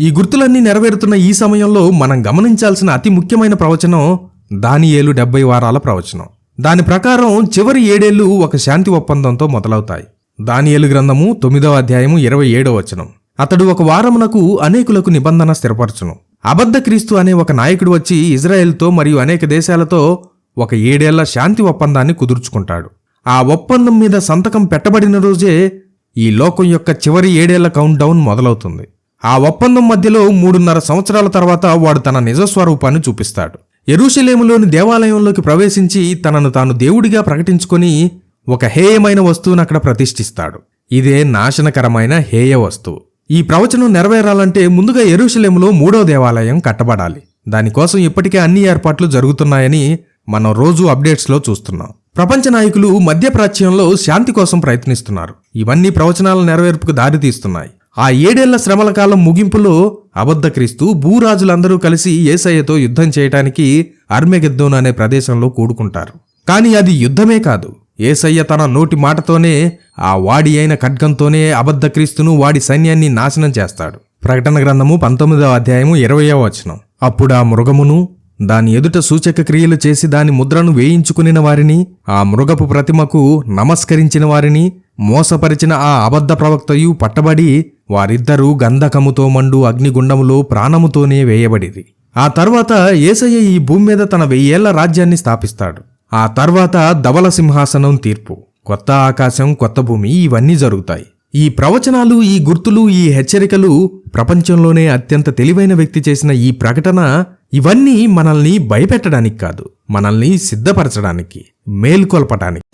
ఈ గుర్తులన్నీ నెరవేరుతున్న ఈ సమయంలో మనం గమనించాల్సిన అతి ముఖ్యమైన ప్రవచనం దానియేలు డెబ్బై వారాల ప్రవచనం. దాని ప్రకారం చివరి ఏడేళ్ళు ఒక శాంతి ఒప్పందంతో మొదలవుతాయి. దానియేలు గ్రంథము తొమ్మిదవ అధ్యాయము ఇరవై ఏడవ వచనం. అతడు ఒక వారమునకు అనేకులకు నిబంధన స్థిరపరచును. అబద్ధ క్రీస్తు అనే ఒక నాయకుడు వచ్చి ఇజ్రాయెల్తో మరియు అనేక దేశాలతో ఒక ఏడేళ్ళ శాంతి ఒప్పందాన్ని కుదుర్చుకుంటాడు. ఆ ఒప్పందం మీద సంతకం పెట్టబడిన రోజే ఈ లోకం యొక్క చివరి ఏడేళ్ళ కౌంట్ డౌన్ మొదలవుతుంది. ఆ ఒప్పందం మధ్యలో మూడున్నర సంవత్సరాల తర్వాత వాడు తన నిజస్వరూపాన్ని చూపిస్తాడు. ఎరుషలేములోని దేవాలయంలోకి ప్రవేశించి తనను తాను దేవుడిగా ప్రకటించుకొని ఒక హేయమైన వస్తువును అక్కడ ప్రతిష్ఠిస్తాడు. ఇదే నాశనకరమైన హేయ వస్తువు. ఈ ప్రవచనం నెరవేరాలంటే ముందుగా ఎరుషలేములో మూడో దేవాలయం కట్టబడాలి. దానికోసం ఇప్పటికే అన్ని ఏర్పాట్లు జరుగుతున్నాయని మనం రోజు అప్డేట్స్లో చూస్తున్నాం. ప్రపంచ నాయకులు మధ్యప్రాచ్యంలో శాంతి కోసం ప్రయత్నిస్తున్నారు. ఇవన్నీ ప్రవచనాల నెరవేర్పుకు దారితీస్తున్నాయి. ఆ ఏడేళ్ళ శ్రమల కాలం ముగింపులో అబద్ధక్రీస్తు భూరాజులందరూ కలిసి ఏసయ్యతో యుద్ధం చేయటానికి అర్మెగెద్దోన్ అనే ప్రదేశంలో కూడుకుంటారు. కానీ అది యుద్ధమే కాదు. ఏసయ్య తన నోటి మాటతోనే ఆ వాడి అయిన ఖడ్గంతోనే అబద్ధ క్రీస్తును వాడి సైన్యాన్ని నాశనం చేస్తాడు. ప్రకటన గ్రంథము పంతొమ్మిదవ అధ్యాయము ఇరవయో వచనం. అప్పుడు ఆ మృగమును దాని ఎదుట సూచక క్రియలు చేసి దాని ముద్రను వేయించుకునిన వారిని ఆ మృగపు ప్రతిమకు నమస్కరించిన వారిని మోసపరిచిన ఆ అబద్ధ ప్రవక్తయు పట్టబడి వారిద్దరూ గంధకముతో మండు అగ్నిగుండములో ప్రాణముతోనే వేయబడిరి. ఆ తర్వాత ఏసయ్య ఈ భూమి మీద తన వెయ్యేళ్ళ రాజ్యాన్ని స్థాపిస్తాడు. ఆ తర్వాత ధవల సింహాసనం తీర్పు. కొత్త ఆకాశం కొత్త భూమి ఇవన్నీ జరుగుతాయి. ఈ ప్రవచనాలు ఈ గుర్తులు ఈ హెచ్చరికలు ప్రపంచంలోనే అత్యంత తెలివైన వ్యక్తి చేసిన ఈ ప్రకటన ఇవన్నీ మనల్ని భయపెట్టడానికి కాదు మనల్ని సిద్ధపరచడానికి మేల్కొల్పటానికి.